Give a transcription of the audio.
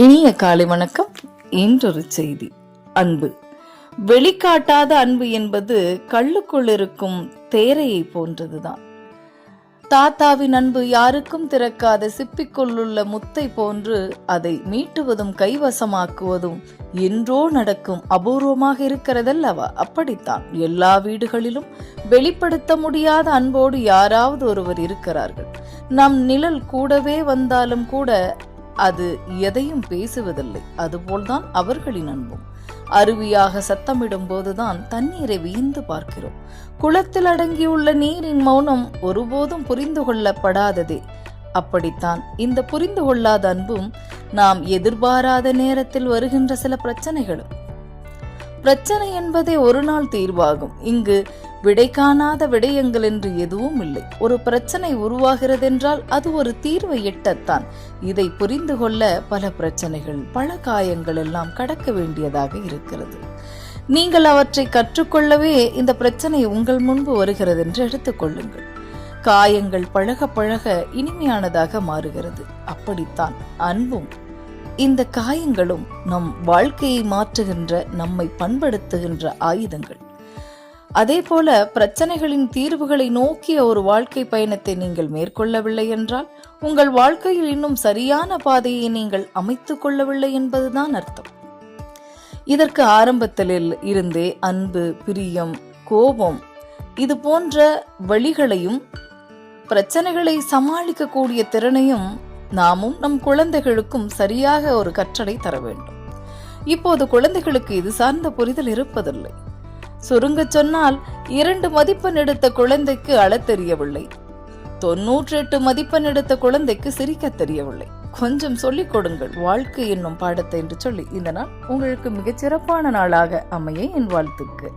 இனிய காலை வணக்கம். இன்றொரு செய்தி. அன்பு. வெளிக்காட்டாத அன்பு என்பது கள்ளுக்குள் இருக்கும் தேரையை போன்றதுதான். தாத்தாவின் அன்பு யாருக்கும் திறக்காத சிப்பிக்குள்ளுள்ள முத்தை போன்று அதை மீட்டுவதும் கைவசமாக்குவதும் என்றோ நடக்கும் அபூர்வமாக இருக்கிறதல்லவா? அப்படித்தான். எல்லா வீடுகளிலும் வெளிப்படுத்த முடியாத அன்போடு யாராவது ஒருவர் இருக்கிறார்கள். நம் நிழல் கூடவே வந்தாலும் கூட அது எதையும் பேசுவதில்லை. அதுபோல்தான் அவர்களின் அன்பும். அருவியாக சத்தமிடும் போதுதான் தண்ணீரை வியந்து பார்க்கிறோம். குளத்தில் அடங்கியுள்ள நீரின் மௌனம் ஒருபோதும் புரிந்து கொள்ளப்படாததே. அப்படித்தான் இந்த புரிந்து கொள்ளாத அன்பும் நாம் எதிர்பாராத நேரத்தில் வருகின்ற சில பிரச்சனைகளும். பிரச்சனை என்பதே ஒரு நாள் தீர்வாகும். இங்கு விடை காணாத விடயங்கள் என்று எதுவும் இல்லை. ஒரு பிரச்சனை உருவாகிறதென்றால் அது ஒரு தீர்வை எட்டத்தான். இதை புரிந்து கொள்ள பல பிரச்சனைகள் பல காயங்கள் எல்லாம் கடக்க வேண்டியதாக இருக்கிறது. நீங்கள் அவற்றை கற்றுக்கொள்ளவே இந்த பிரச்சனை உங்கள் முன்பு வருகிறது என்று எடுத்துக்கொள்ளுங்கள் காயங்கள் பழக பழக இனிமையானதாக மாறுகிறது. அப்படித்தான் அன்பும் இந்த காயங்களும் நம் வாழ்க்கையை மாற்றுகின்ற நம்மை பண்படுத்துகின்ற ஆயுதங்கள். அதே போல பிரச்சனைகளின் தீர்வுகளை நோக்கிய ஒரு வாழ்க்கை பயணத்தை நீங்கள் மேற்கொள்ளவில்லை என்றால் உங்கள் வாழ்க்கையில் இன்னும் சரியான பாதையை நீங்கள் அமைத்துக் கொள்ளவில்லை என்பதுதான் அர்த்தம். இதற்கு ஆரம்பத்தில் இருந்தே அன்பு பிரியம் கோபம் இது போன்ற வழிகளையும் பிரச்சனைகளை சமாளிக்கக்கூடிய திறனையும் நாமும் நம் குழந்தைகளுக்கும் சரியாக ஒரு கற்றலை தர வேண்டும். இப்போது குழந்தைகளுக்கு இது சார்ந்த புரிதல் இருப்பதில்லை. சுருங்க சொன்னால் இரண்டு மதிப்பெண் எடுத்த குழந்தைக்கு அள தெரியவில்லை. தொன்னூற்றி எட்டு மதிப்பெண் எடுத்த குழந்தைக்கு சிரிக்க தெரியவில்லை. கொஞ்சம் சொல்லிக் கொடுங்கள் வாழ்க்கை என்னும் பாடத்தை என்று சொல்லி இந்த நாள் உங்களுக்கு மிகச் சிறப்பான நாளாக அமைய என் வாழ்த்துக்கு.